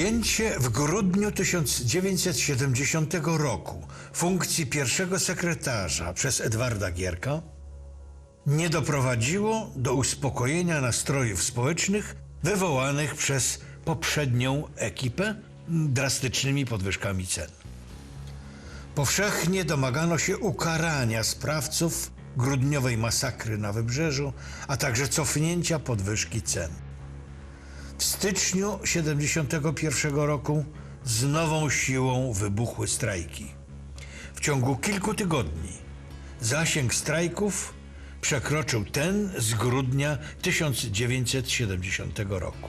Objęcie w grudniu 1970 roku funkcji pierwszego sekretarza przez Edwarda Gierka nie doprowadziło do uspokojenia nastrojów społecznych wywołanych przez poprzednią ekipę drastycznymi podwyżkami cen. Powszechnie domagano się ukarania sprawców grudniowej masakry na wybrzeżu, a także cofnięcia podwyżki cen. W styczniu 1971 roku z nową siłą wybuchły strajki. W ciągu kilku tygodni zasięg strajków przekroczył ten z grudnia 1970 roku.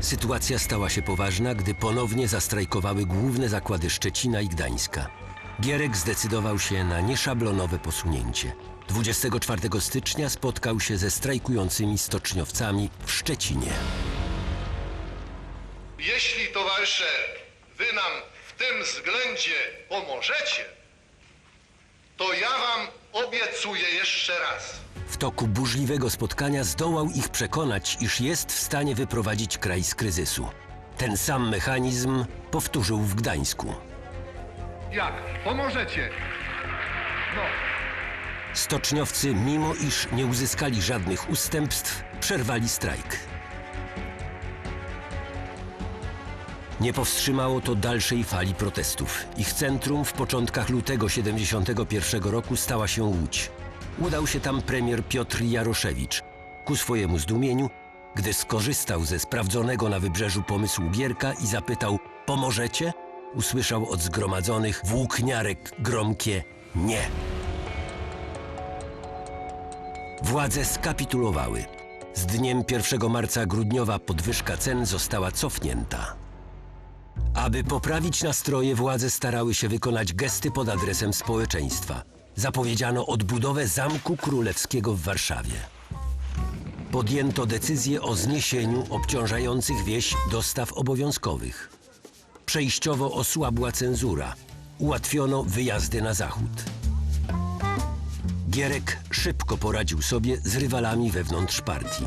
Sytuacja stała się poważna, gdy ponownie zastrajkowały główne zakłady Szczecina i Gdańska. Gierek zdecydował się na nieszablonowe posunięcie. 24 stycznia spotkał się ze strajkującymi stoczniowcami w Szczecinie. Jeśli, towarzysze, wy nam w tym względzie pomożecie, to ja wam obiecuję jeszcze raz. W toku burzliwego spotkania zdołał ich przekonać, iż jest w stanie wyprowadzić kraj z kryzysu. Ten sam mechanizm powtórzył w Gdańsku. Jak? Pomożecie? No. Stoczniowcy, mimo iż nie uzyskali żadnych ustępstw, przerwali strajk. Nie powstrzymało to dalszej fali protestów. Ich centrum w początkach lutego 71 roku stała się Łódź. Udał się tam premier Piotr Jaroszewicz. Ku swojemu zdumieniu, gdy skorzystał ze sprawdzonego na wybrzeżu pomysłu Gierka i zapytał pomożecie? Usłyszał od zgromadzonych włókniarek gromkie nie. Władze skapitulowały. Z dniem 1 marca grudniowa podwyżka cen została cofnięta. Aby poprawić nastroje, władze starały się wykonać gesty pod adresem społeczeństwa. Zapowiedziano odbudowę Zamku Królewskiego w Warszawie. Podjęto decyzję o zniesieniu obciążających wieś dostaw obowiązkowych. Przejściowo osłabła cenzura. Ułatwiono wyjazdy na zachód. Gierek szybko poradził sobie z rywalami wewnątrz partii.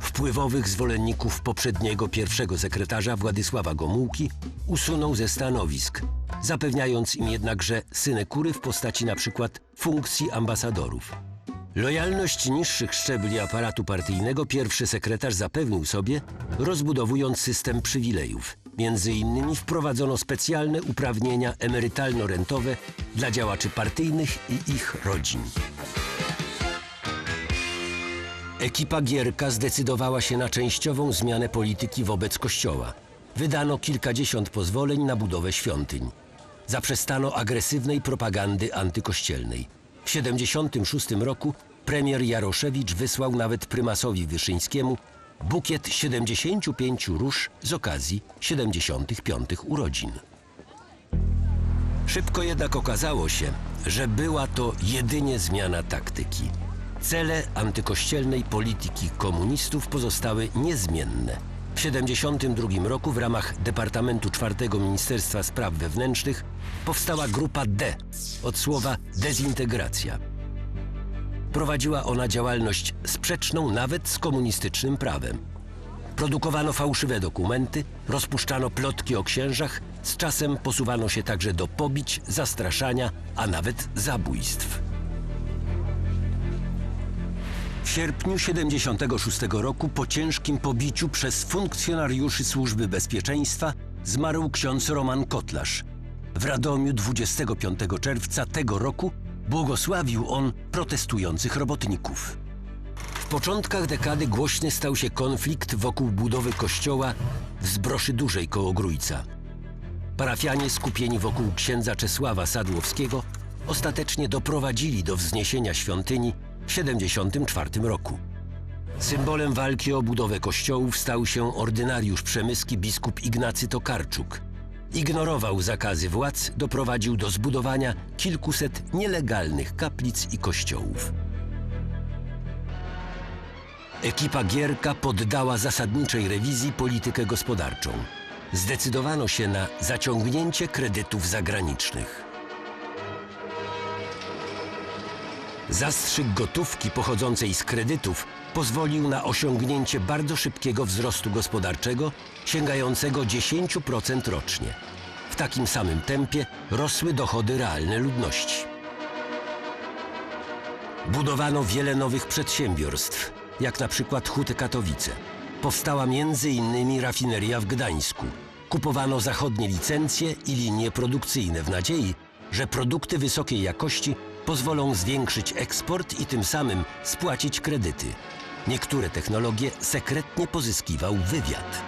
Wpływowych zwolenników poprzedniego pierwszego sekretarza Władysława Gomułki usunął ze stanowisk, zapewniając im jednakże synekury w postaci przykład funkcji ambasadorów. Lojalność niższych szczebli aparatu partyjnego pierwszy sekretarz zapewnił sobie, rozbudowując system przywilejów. Między innymi wprowadzono specjalne uprawnienia emerytalno-rentowe dla działaczy partyjnych i ich rodzin. Ekipa Gierka zdecydowała się na częściową zmianę polityki wobec Kościoła. Wydano kilkadziesiąt pozwoleń na budowę świątyń. Zaprzestano agresywnej propagandy antykościelnej. W 1976 roku premier Jaroszewicz wysłał nawet prymasowi Wyszyńskiemu bukiet 75 róż z okazji 75 urodzin. Szybko jednak okazało się, że była to jedynie zmiana taktyki. Cele antykościelnej polityki komunistów pozostały niezmienne. W 1972 roku w ramach Departamentu IV Ministerstwa Spraw Wewnętrznych powstała Grupa D od słowa dezintegracja. Prowadziła ona działalność sprzeczną nawet z komunistycznym prawem. Produkowano fałszywe dokumenty, rozpuszczano plotki o księżach, z czasem posuwano się także do pobić, zastraszania, a nawet zabójstw. W sierpniu 76 roku po ciężkim pobiciu przez funkcjonariuszy Służby Bezpieczeństwa zmarł ksiądz Roman Kotlarz. W Radomiu 25 czerwca tego roku błogosławił on protestujących robotników. W początkach dekady głośny stał się konflikt wokół budowy kościoła w Zbroszy Dużej koło Grójca. Parafianie skupieni wokół księdza Czesława Sadłowskiego ostatecznie doprowadzili do wzniesienia świątyni w 74 roku. Symbolem walki o budowę kościołów stał się ordynariusz przemyski biskup Ignacy Tokarczuk. Ignorował zakazy władz, doprowadził do zbudowania kilkuset nielegalnych kaplic i kościołów. Ekipa Gierka poddała zasadniczej rewizji politykę gospodarczą. Zdecydowano się na zaciągnięcie kredytów zagranicznych. Zastrzyk gotówki pochodzącej z kredytów pozwolił na osiągnięcie bardzo szybkiego wzrostu gospodarczego sięgającego 10% rocznie. W takim samym tempie rosły dochody realne ludności. Budowano wiele nowych przedsiębiorstw, jak na przykład Huty Katowice. Powstała innymi rafineria w Gdańsku. Kupowano zachodnie licencje i linie produkcyjne w nadziei, że produkty wysokiej jakości pozwolą zwiększyć eksport i tym samym spłacić kredyty. Niektóre technologie sekretnie pozyskiwał wywiad.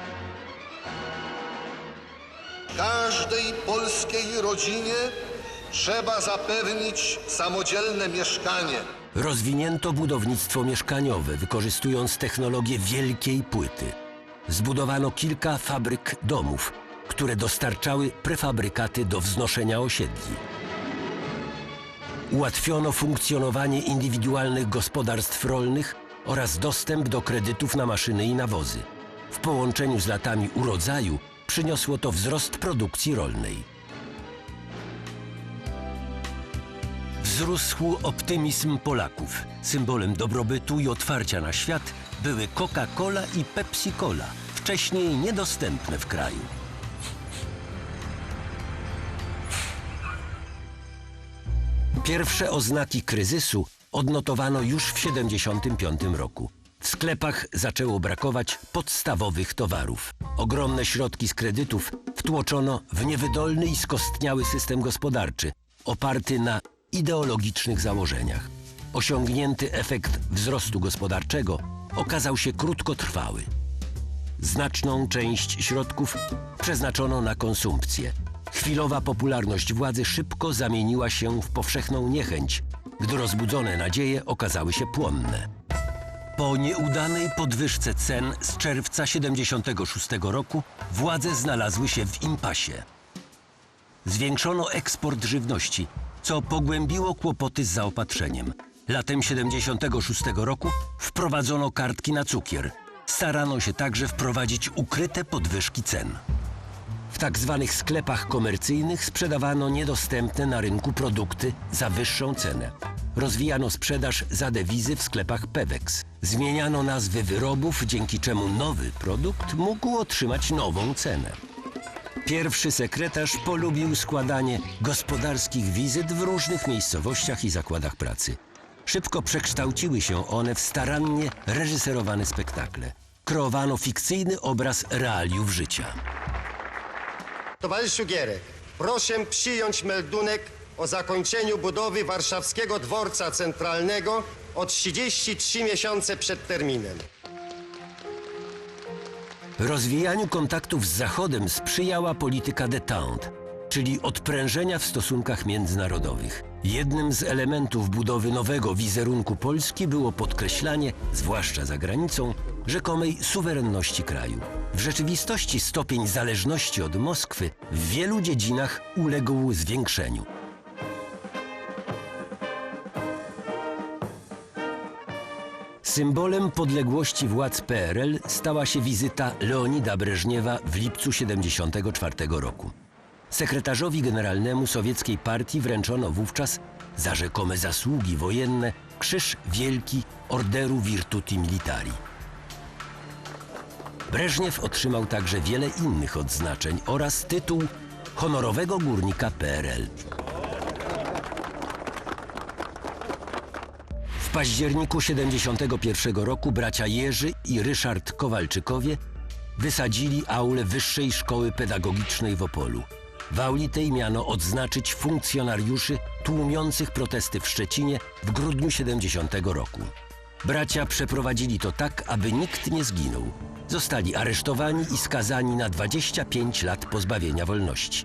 Każdej polskiej rodzinie trzeba zapewnić samodzielne mieszkanie. Rozwinięto budownictwo mieszkaniowe, wykorzystując technologię wielkiej płyty. Zbudowano kilka fabryk domów, które dostarczały prefabrykaty do wznoszenia osiedli. Ułatwiono funkcjonowanie indywidualnych gospodarstw rolnych oraz dostęp do kredytów na maszyny i nawozy. W połączeniu z latami urodzaju przyniosło to wzrost produkcji rolnej. Wzrósł optymizm Polaków. Symbolem dobrobytu i otwarcia na świat były Coca-Cola i Pepsi-Cola, wcześniej niedostępne w kraju. Pierwsze oznaki kryzysu odnotowano już w 1975 roku. W sklepach zaczęło brakować podstawowych towarów. Ogromne środki z kredytów wtłoczono w niewydolny i skostniały system gospodarczy, oparty na ideologicznych założeniach. Osiągnięty efekt wzrostu gospodarczego okazał się krótkotrwały. Znaczną część środków przeznaczono na konsumpcję. Chwilowa popularność władzy szybko zamieniła się w powszechną niechęć, gdy rozbudzone nadzieje okazały się płonne. Po nieudanej podwyżce cen z czerwca 76 roku władze znalazły się w impasie. Zwiększono eksport żywności, co pogłębiło kłopoty z zaopatrzeniem. Latem 76 roku wprowadzono kartki na cukier. Starano się także wprowadzić ukryte podwyżki cen. W tak zwanych sklepach komercyjnych sprzedawano niedostępne na rynku produkty za wyższą cenę. Rozwijano sprzedaż za dewizy w sklepach Pewex. Zmieniano nazwy wyrobów, dzięki czemu nowy produkt mógł otrzymać nową cenę. Pierwszy sekretarz polubił składanie gospodarskich wizyt w różnych miejscowościach i zakładach pracy. Szybko przekształciły się one w starannie reżyserowane spektakle. Kreowano fikcyjny obraz realiów życia. Towarzyszu Gierek, proszę przyjąć meldunek o zakończeniu budowy warszawskiego dworca centralnego o 33 miesiące przed terminem. Rozwijaniu kontaktów z Zachodem sprzyjała polityka détente, czyli odprężenia w stosunkach międzynarodowych. Jednym z elementów budowy nowego wizerunku Polski było podkreślanie, zwłaszcza za granicą, rzekomej suwerenności kraju. W rzeczywistości stopień zależności od Moskwy w wielu dziedzinach uległ zwiększeniu. Symbolem podległości władz PRL stała się wizyta Leonida Breżniewa w lipcu 1974 roku. Sekretarzowi generalnemu sowieckiej partii wręczono wówczas za rzekome zasługi wojenne Krzyż Wielki Orderu Virtuti Militari. Breżniew otrzymał także wiele innych odznaczeń oraz tytuł honorowego górnika PRL. W październiku 71 roku bracia Jerzy i Ryszard Kowalczykowie wysadzili aulę Wyższej Szkoły Pedagogicznej w Opolu. W auli tej miano odznaczyć funkcjonariuszy tłumiących protesty w Szczecinie w grudniu 70 roku. Bracia przeprowadzili to tak, aby nikt nie zginął. Zostali aresztowani i skazani na 25 lat pozbawienia wolności.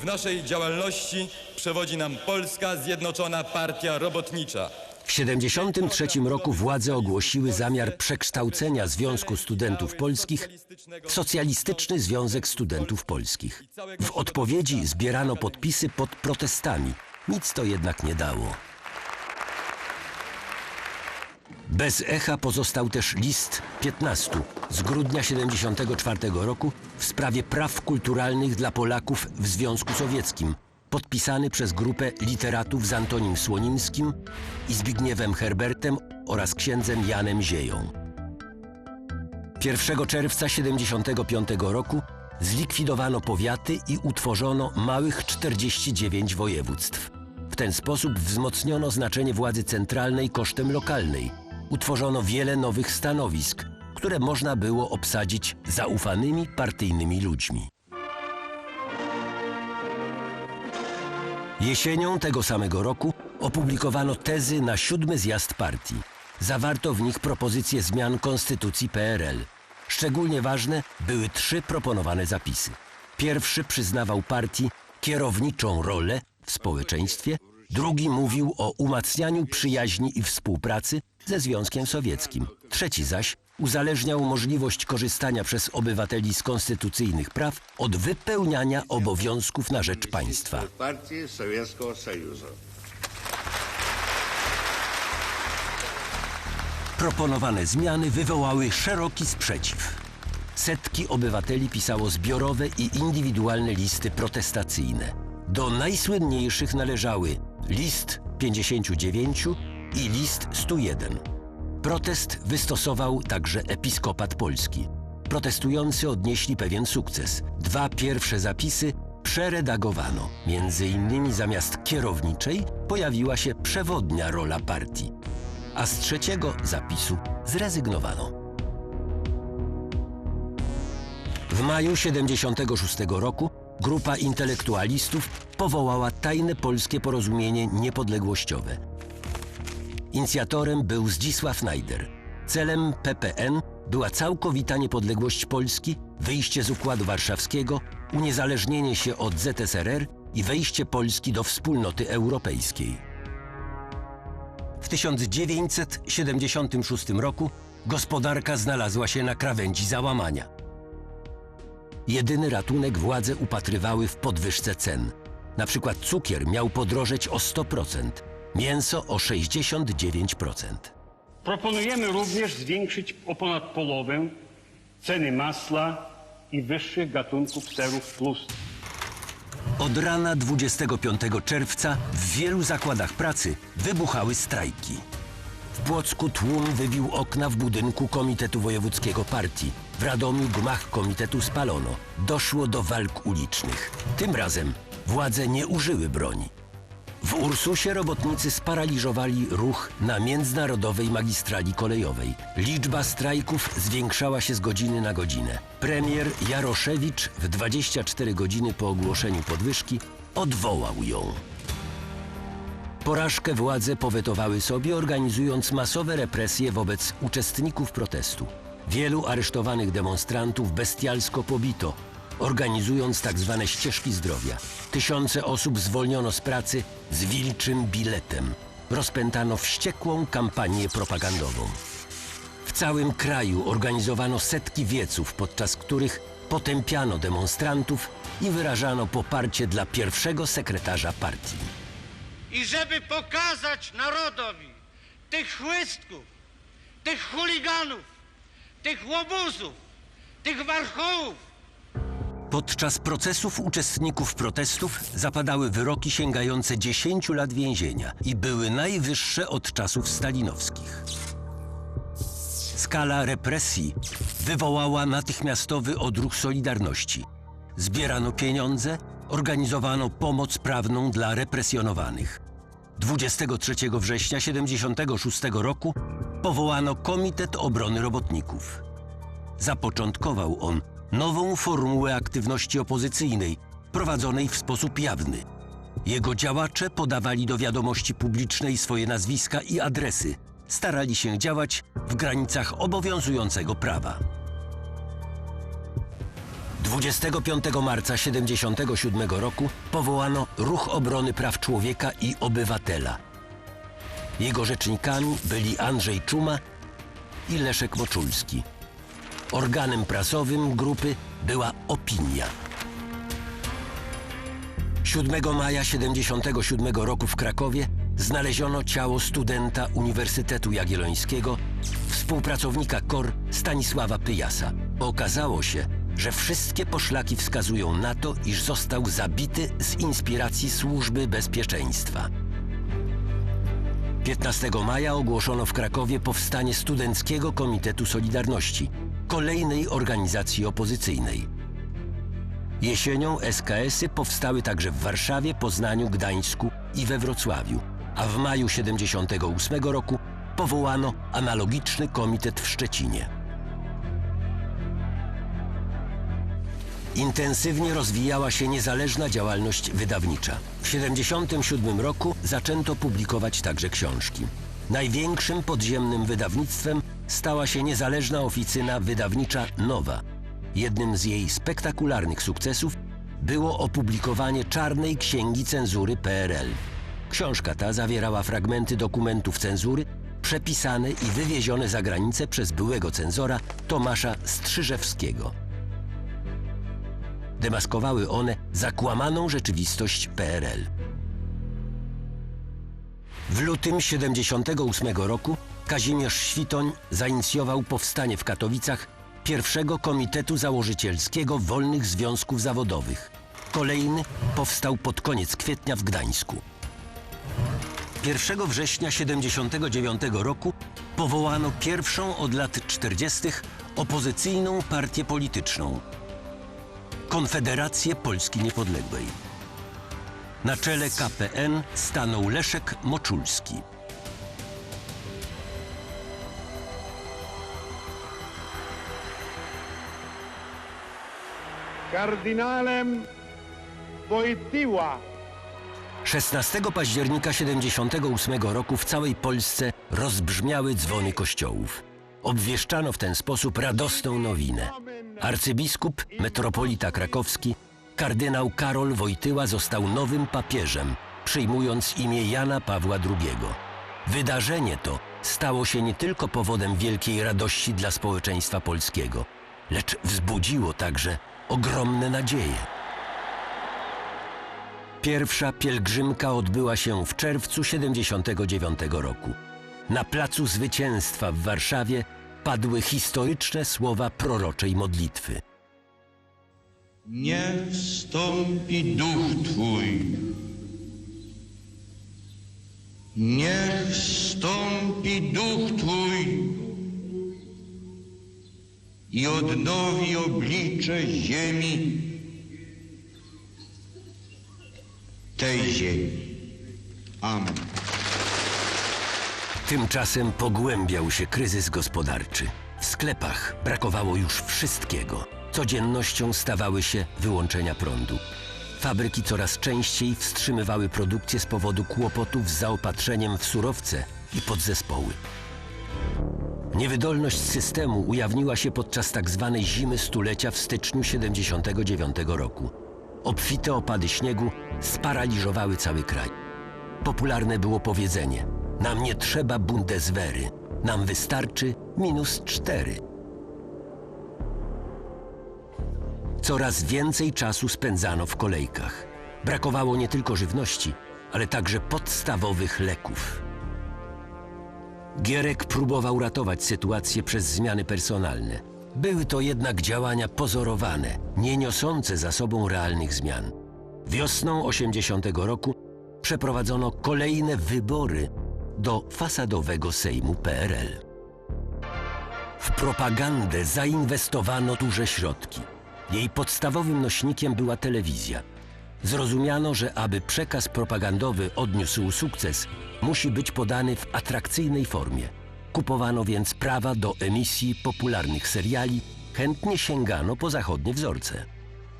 W naszej działalności przewodzi nam Polska Zjednoczona Partia Robotnicza. W 1973 roku władze ogłosiły zamiar przekształcenia Związku Studentów Polskich w Socjalistyczny Związek Studentów Polskich. W odpowiedzi zbierano podpisy pod protestami. Nic to jednak nie dało. Bez echa pozostał też list 15 z grudnia 1974 roku w sprawie praw kulturalnych dla Polaków w Związku Sowieckim, podpisany przez grupę literatów z Antonim Słonimskim i Zbigniewem Herbertem oraz księdzem Janem Zieją. 1 czerwca 75 roku zlikwidowano powiaty i utworzono małych 49 województw. W ten sposób wzmocniono znaczenie władzy centralnej kosztem lokalnej. Utworzono wiele nowych stanowisk, które można było obsadzić zaufanymi partyjnymi ludźmi. Jesienią tego samego roku opublikowano tezy na siódmy zjazd partii. Zawarto w nich propozycje zmian konstytucji PRL. Szczególnie ważne były trzy proponowane zapisy. Pierwszy przyznawał partii kierowniczą rolę w społeczeństwie, drugi mówił o umacnianiu przyjaźni i współpracy ze Związkiem Sowieckim. Trzeci zaś uzależniał możliwość korzystania przez obywateli z konstytucyjnych praw od wypełniania obowiązków na rzecz państwa. Proponowane zmiany wywołały szeroki sprzeciw. Setki obywateli pisało zbiorowe i indywidualne listy protestacyjne. Do najsłynniejszych należały list 59 i list 101. Protest wystosował także episkopat polski. Protestujący odnieśli pewien sukces. Dwa pierwsze zapisy przeredagowano. Między innymi zamiast kierowniczej pojawiła się przewodnia rola partii a z trzeciego zapisu zrezygnowano. W maju 76 roku grupa intelektualistów powołała tajne polskie porozumienie niepodległościowe. Inicjatorem był Zdzisław Najder. Celem PPN była całkowita niepodległość Polski, wyjście z Układu Warszawskiego, uniezależnienie się od ZSRR i wejście Polski do wspólnoty europejskiej. W 1976 roku gospodarka znalazła się na krawędzi załamania. Jedyny ratunek władze upatrywały w podwyżce cen. Na przykład cukier miał podrożeć o 100%, mięso o 69%. Proponujemy również zwiększyć o ponad połowę ceny masła i wyższych gatunków serów plus. Od rana 25 czerwca w wielu zakładach pracy wybuchały strajki. W Płocku tłum wybił okna w budynku Komitetu Wojewódzkiego Partii. W Radomiu gmach komitetu spalono. Doszło do walk ulicznych. Tym razem władze nie użyły broni. W Ursusie robotnicy sparaliżowali ruch na międzynarodowej magistrali kolejowej. Liczba strajków zwiększała się z godziny na godzinę. Premier Jaroszewicz w 24 godziny po ogłoszeniu podwyżki odwołał ją. Porażkę władze powetowały sobie, organizując masowe represje wobec uczestników protestu. Wielu aresztowanych demonstrantów bestialsko pobito, organizując tak zwane ścieżki zdrowia. Tysiące osób zwolniono z pracy z wilczym biletem. Rozpętano wściekłą kampanię propagandową. W całym kraju organizowano setki wieców, podczas których potępiano demonstrantów i wyrażano poparcie dla pierwszego sekretarza partii. i żeby pokazać narodowi tych chłystków, tych chuliganów, tych łobuzów, tych warchołów, Podczas procesów uczestników protestów zapadały wyroki sięgające 10 lat więzienia i były najwyższe od czasów stalinowskich. Skala represji wywołała natychmiastowy odruch Solidarności. Zbierano pieniądze, organizowano pomoc prawną dla represjonowanych. 23 września 1976 roku powołano Komitet Obrony Robotników. Zapoczątkował on nową formułę aktywności opozycyjnej, prowadzonej w sposób jawny. Jego działacze podawali do wiadomości publicznej swoje nazwiska i adresy. Starali się działać w granicach obowiązującego prawa. 25 marca 1977 roku powołano Ruch Obrony Praw Człowieka i Obywatela. Jego rzecznikami byli Andrzej Czuma i Leszek Moczulski. Organem prasowym grupy była Opinia. 7 maja 77 roku w Krakowie znaleziono ciało studenta Uniwersytetu Jagiellońskiego, współpracownika KOR Stanisława Pyjasa. Okazało się, że wszystkie poszlaki wskazują na to, iż został zabity z inspiracji służby bezpieczeństwa. 15 maja ogłoszono w Krakowie powstanie Studenckiego Komitetu Solidarności, kolejnej organizacji opozycyjnej. Jesienią SKS-y powstały także w Warszawie, Poznaniu, Gdańsku i we Wrocławiu, a w maju 78 roku powołano analogiczny komitet w Szczecinie. Intensywnie rozwijała się niezależna działalność wydawnicza. W 1977 roku zaczęto publikować także książki. Największym podziemnym wydawnictwem stała się niezależna oficyna wydawnicza Nowa. Jednym z jej spektakularnych sukcesów było opublikowanie czarnej księgi cenzury PRL. Książka ta zawierała fragmenty dokumentów cenzury przepisane i wywiezione za granicę przez byłego cenzora Tomasza Strzyżewskiego. Demaskowały one zakłamaną rzeczywistość PRL. W lutym 78 roku Kazimierz Świtoń zainicjował powstanie w Katowicach pierwszego komitetu założycielskiego wolnych związków zawodowych. Kolejny powstał pod koniec kwietnia w Gdańsku. 1 września 79 roku powołano pierwszą od lat 40. opozycyjną partię polityczną Konfederację Polski Niepodległej. Na czele KPN stanął Leszek Moczulski. kardynałem Wojtyła 16 października 78 roku w całej Polsce rozbrzmiały dzwony kościołów. Obwieszczano w ten sposób radosną nowinę. Arcybiskup, metropolita krakowski, kardynał Karol Wojtyła został nowym papieżem, przyjmując imię Jana Pawła II. Wydarzenie to stało się nie tylko powodem wielkiej radości dla społeczeństwa polskiego, lecz wzbudziło także ogromne nadzieje. Pierwsza pielgrzymka odbyła się w czerwcu 79 roku. Na Placu Zwycięstwa w Warszawie padły historyczne słowa proroczej modlitwy. Niech wstąpi duch Twój. Niech wstąpi duch Twój i odnowi oblicze ziemi, tej ziemi. Amen. Tymczasem pogłębiał się kryzys gospodarczy. W sklepach brakowało już wszystkiego. Codziennością stawały się wyłączenia prądu. Fabryki coraz częściej wstrzymywały produkcję z powodu kłopotów z zaopatrzeniem w surowce i podzespoły. Niewydolność systemu ujawniła się podczas tzw. zimy stulecia w styczniu 79 roku. Obfite opady śniegu sparaliżowały cały kraj. Popularne było powiedzenie: Nam nie trzeba Bundeswehry, nam wystarczy minus cztery. Coraz więcej czasu spędzano w kolejkach. Brakowało nie tylko żywności, ale także podstawowych leków. Gierek próbował ratować sytuację przez zmiany personalne. Były to jednak działania pozorowane, nie niosące za sobą realnych zmian. Wiosną 80 roku przeprowadzono kolejne wybory do fasadowego Sejmu PRL. W propagandę zainwestowano duże środki. Jej podstawowym nośnikiem była telewizja. Zrozumiano, że aby przekaz propagandowy odniósł sukces, musi być podany w atrakcyjnej formie. Kupowano więc prawa do emisji popularnych seriali, chętnie sięgano po zachodnie wzorce.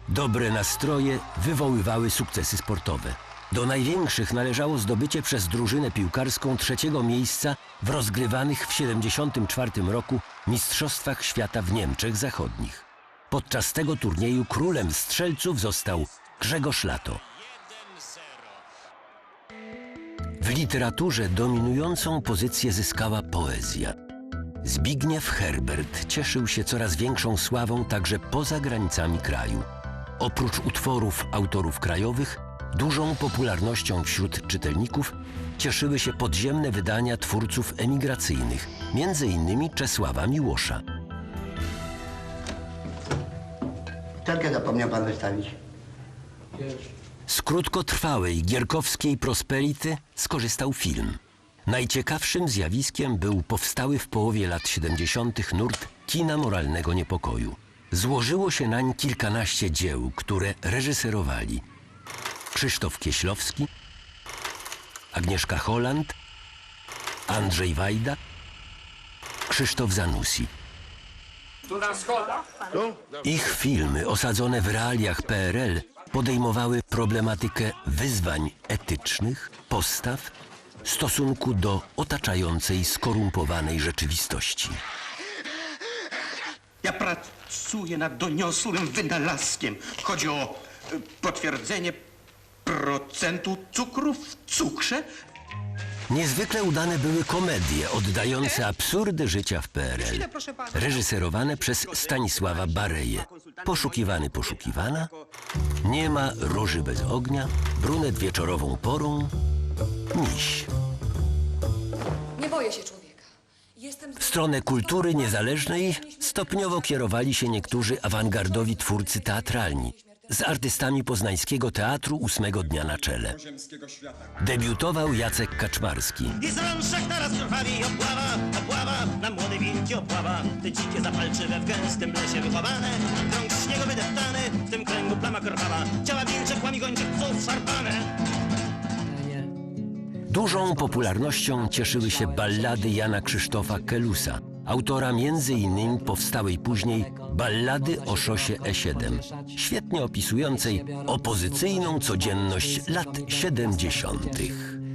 Dobre nastroje wywoływały sukcesy sportowe. Do największych należało zdobycie przez drużynę piłkarską trzeciego miejsca w rozgrywanych w 1974 roku Mistrzostwach Świata w Niemczech Zachodnich. Podczas tego turnieju królem strzelców został Grzegorz Lato. W literaturze dominującą pozycję zyskała poezja. Zbigniew Herbert cieszył się coraz większą sławą także poza granicami kraju. Oprócz utworów autorów krajowych, dużą popularnością wśród czytelników cieszyły się podziemne wydania twórców emigracyjnych, innymi Czesława Miłosza. Butelkę zapomniał pan wystawić. Z krótkotrwałej gierkowskiej prosperity skorzystał film. Najciekawszym zjawiskiem był powstały w połowie lat 70. nurt kina moralnego niepokoju. Złożyło się nań kilkanaście dzieł, które reżyserowali Krzysztof Kieślowski, Agnieszka Holland, Andrzej Wajda, Krzysztof Zanussi. Ich filmy osadzone w realiach PRL podejmowały problematykę wyzwań etycznych, postaw, stosunku do otaczającej skorumpowanej rzeczywistości. Ja pracuję nad doniosłym wynalazkiem. Chodzi o y, potwierdzenie procentu cukru w cukrze. Niezwykle udane były komedie oddające absurdy życia w PRL, reżyserowane przez Stanisława Bareję. Poszukiwany, poszukiwana, Nie ma róży bez ognia, brunet wieczorową porą, miś. Nie boję się człowieka. Jestem... W stronę kultury niezależnej stopniowo kierowali się niektórzy awangardowi twórcy teatralni, z artystami poznańskiego teatru ósmego dnia na czele. Debiutował Jacek Kaczmarski. I z rączek naraz krwawi opława, opława, na młode wilki opława. Te dzikie zapalczywe w gęstym lesie wychowane, krąg śniegu wydeptany, w tym kręgu plama krwawa. Ciała wilcze, kłami szarpane. Dużą popularnością cieszyły się ballady Jana Krzysztofa Kelusa, autora innymi powstałej później Ballady o szosie E7, świetnie opisującej opozycyjną codzienność lat 70.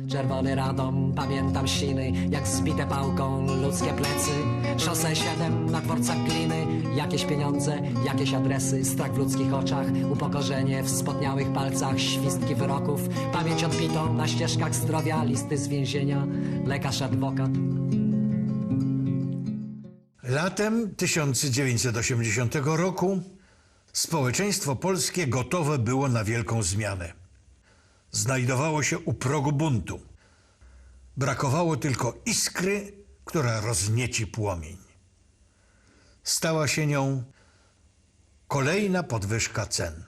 Czerwony radom, pamiętam siny, jak zbite pałką ludzkie plecy. Szosę 7 na dworcach gliny, jakieś pieniądze, jakieś adresy, strach w ludzkich oczach, upokorzenie w spodniałych palcach, świstki wyroków, pamięć odbitą na ścieżkach zdrowia, listy z więzienia, lekarz, adwokat. Latem 1980 roku społeczeństwo polskie gotowe było na wielką zmianę. Znajdowało się u progu buntu. Brakowało tylko iskry, która roznieci płomień. Stała się nią kolejna podwyżka cen.